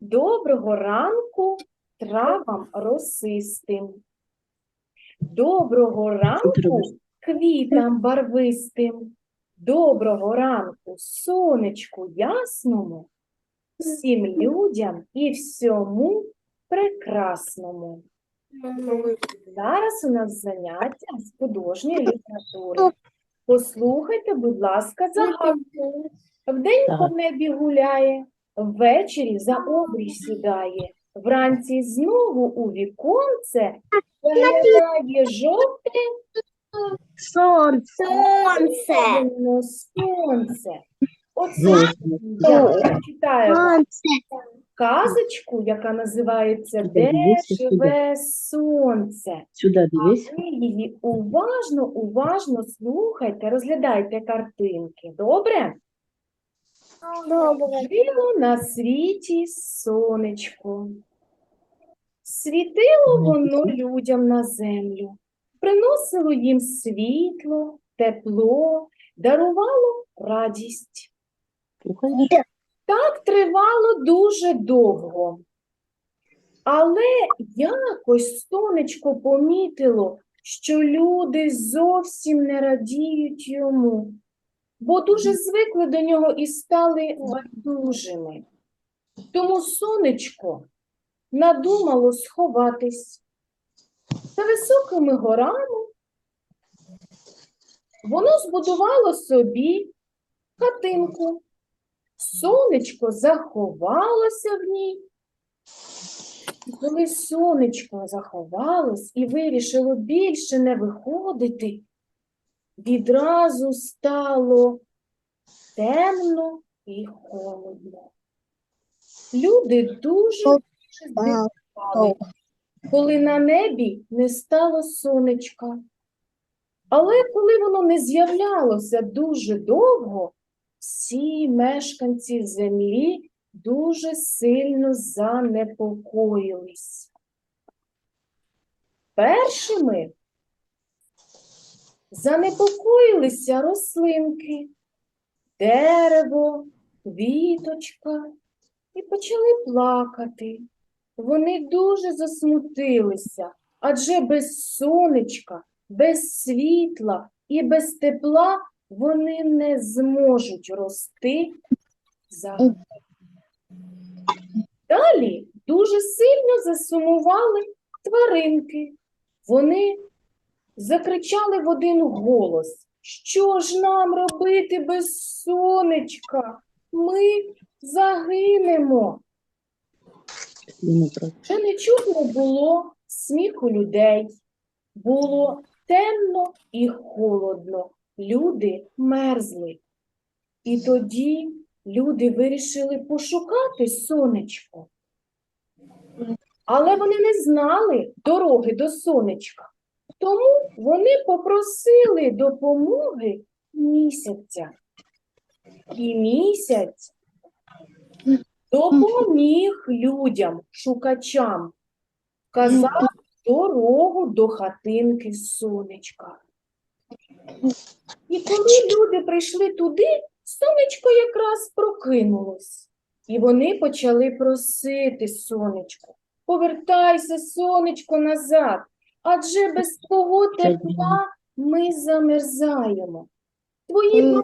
Доброго ранку травам росистим. Доброго ранку квітам барвистим. Доброго ранку сонечку ясному, всім людям і всьому прекрасному. Зараз у нас заняття з художньої літератури. Послухайте, будь ласка, загадку. Вдень по небі гуляє, ввечері за обрій сідає, вранці знову у віконце виглядає жовте Сонце. Сонце. сонце. Оце я читаю казочку, яка називається Де живе сонце. Сюди А дивись. ви її уважно, уважно слухайте, розглядайте картинки. Добре? Добре. Жило на світі сонечко. Світило воно людям на землю, приносило їм світло, тепло, дарувало радість. Так тривало дуже довго. Але якось сонечко помітило, що люди зовсім не радіють йому, бо дуже звикли до нього і стали байдужими. Тому сонечко надумало сховатись. За високими горами воно збудувало собі хатинку. Сонечко заховалося в ній. І Коли сонечко заховалось і вирішило більше не виходити, відразу стало темно і холодно. Люди дуже здивували, коли на небі не стало сонечка. Але коли воно не з'являлося дуже довго, всі мешканці землі дуже сильно занепокоїлись. Першими занепокоїлися рослинки, дерево, квіточка і почали плакати. Вони дуже засмутилися, адже без сонечка, без світла і без тепла вони не зможуть рости взагалі. Далі дуже сильно засумували тваринки. Вони закричали в один голос: Що ж нам робити без сонечка? Ми загинемо. Вже не чутно було сміху людей. Було темно і холодно. Люди мерзли. І тоді люди вирішили пошукати сонечко. Але вони не знали дороги до сонечка. Тому вони попросили допомоги місяця. І місяць допоміг людям, шукачам, казав дорогу до хатинки сонечка. І коли люди прийшли туди, сонечко якраз прокинулось. І вони почали просити сонечко, повертайся, сонечко, назад, адже без твого тепла ми замерзаємо. Твої Мгм.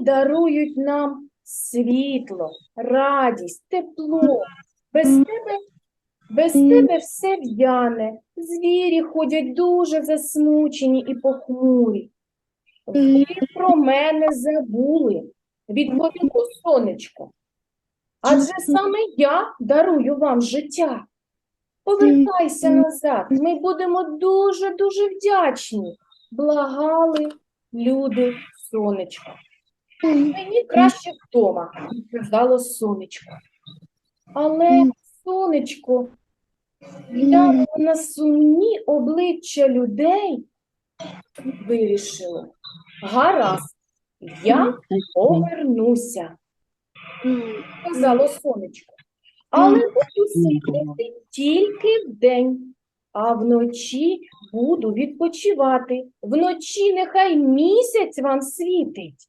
дарують нам світло, радість, тепло. Без тебе, без тебе все в'яне, звірі ходять дуже засмучені і похмурі. Ви про мене забули, відповіло сонечко. Адже саме я дарую вам життя. Повертайся назад, ми будемо дуже-дуже вдячні. Благали люди сонечко. Мені краще вдома, сказало сонечко. Але сонечко глянуло на сумні обличчя людей вирішило. Гаразд, я повернуся, сказало сонечко. Але буду світити тільки вдень, а вночі буду відпочивати. Вночі нехай місяць вам світить.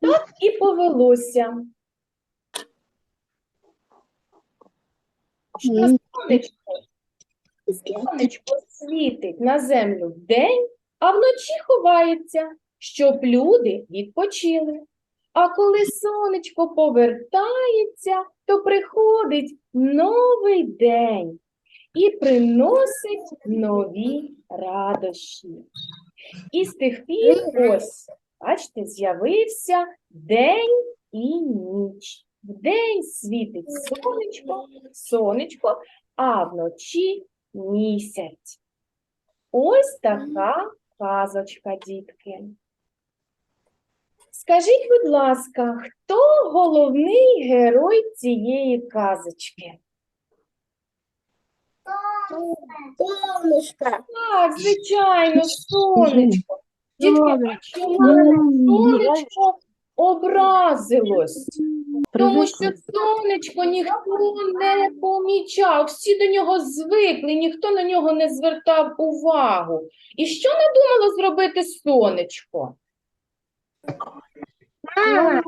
Так І повелося. Що сонечко, сонечко світить на землю вдень, а вночі ховається, щоб люди відпочили. А коли сонечко повертається, то приходить новий день і приносить нові радощі. І з тих пір ось, бачите, з'явився день і ніч. Вдень світить сонечко, сонечко, а вночі місяць. Ось така казочка, дітки. Скажіть, будь ласка, хто головний герой цієї казочки? Солнышко. Так, звичайно, сонечко. Дітки, а чому сонечко образилось? Тому що сонечко ніхто не помічав, всі до нього звикли, ніхто на нього не звертав увагу. І що надумало зробити сонечко? Мама.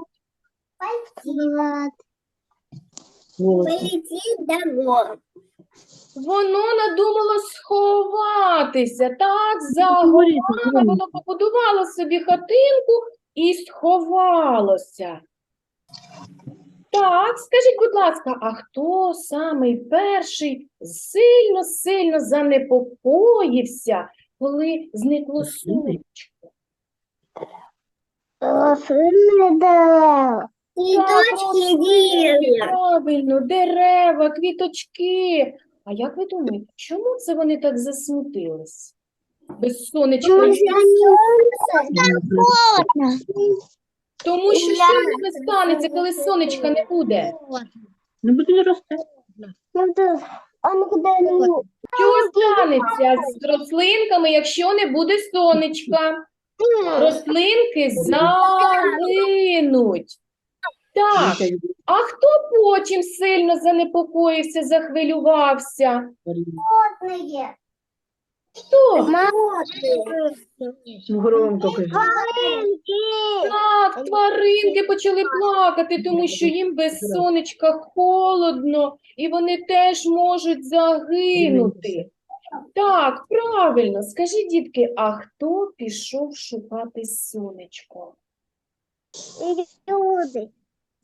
Полетит домой. Воно надумало сховатися, так, за горами воно побудувало собі хатинку і сховалося. Так, скажіть, будь ласка, а хто самий перший сильно-сильно занепокоївся, коли зникло сонечко? Сильный да. Цветочки Так. Правильно, дерева, квіточки. А як ви думаєте, чому це вони так засмутились? Без сонечка Потому й что. Холодно. Тому що що ними станеться, коли сонечка не буде? Не буде рости. Не Що станеться з рослинками, якщо не буде сонечка? Рослинки загинуть. Так, а хто потім сильно занепокоївся, захвилювався? Холодные. Хто? Громко кажи. Так, тваринки почали плакати, тому що їм без сонечка холодно, і вони теж можуть загинути. Так, правильно. Скажіть, дітки, а хто пішов шукати сонечко? Люди.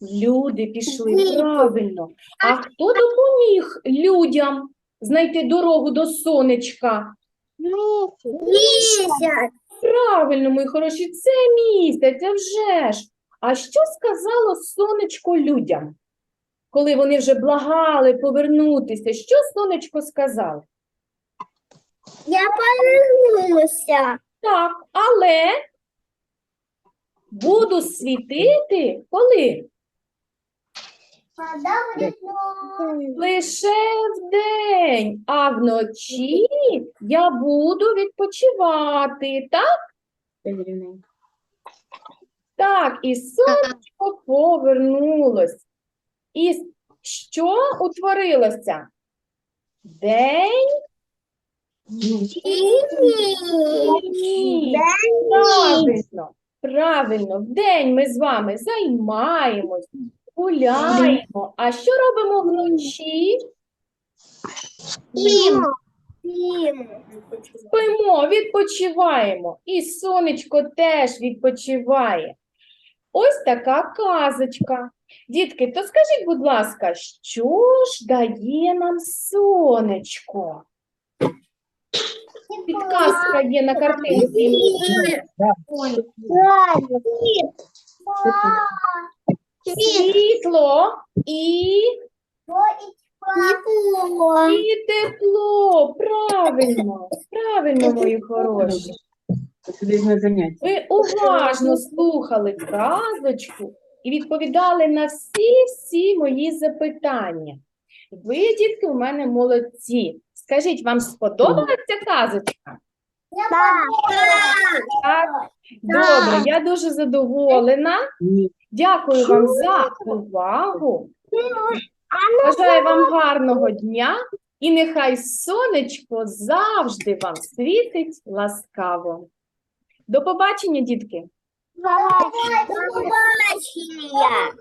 Люди пішли, Діти. правильно. А хто допоміг людям знайти дорогу до сонечка? Месяц. Правильно, мої хороші, це місяць, а вже ж. А що сказало сонечко людям, коли вони вже благали повернутися? Що сонечко сказало? Я повернулся. Так, але буду світити коли? Лише вдень, а вночі я буду відпочивати. Так, так, і сонечко повернулось. І що утворилося? День Правильно, правильно. Вдень ми з вами займаємось, гуляємо. А що робимо вночі? Им. Им. Спимо, відпочиваємо. І сонечко теж відпочиває. Ось така казочка. Дітки, то скажіть, будь ласка, що ж дає нам сонечко? Підказка є на картинці. Світло і, і тепло. Правильно, правильно, мої хороші. Ви уважно слухали казочку і відповідали на всі-всі мої запитання. Ви, дітки, у мене молодці. Скажіть, вам сподобалася ця казочка? Так? Добре, я дуже задоволена. Дякую вам за увагу. Бажаю вам гарного дня і нехай сонечко завжди вам світить ласкаво. До побачення, дітки! До побачення.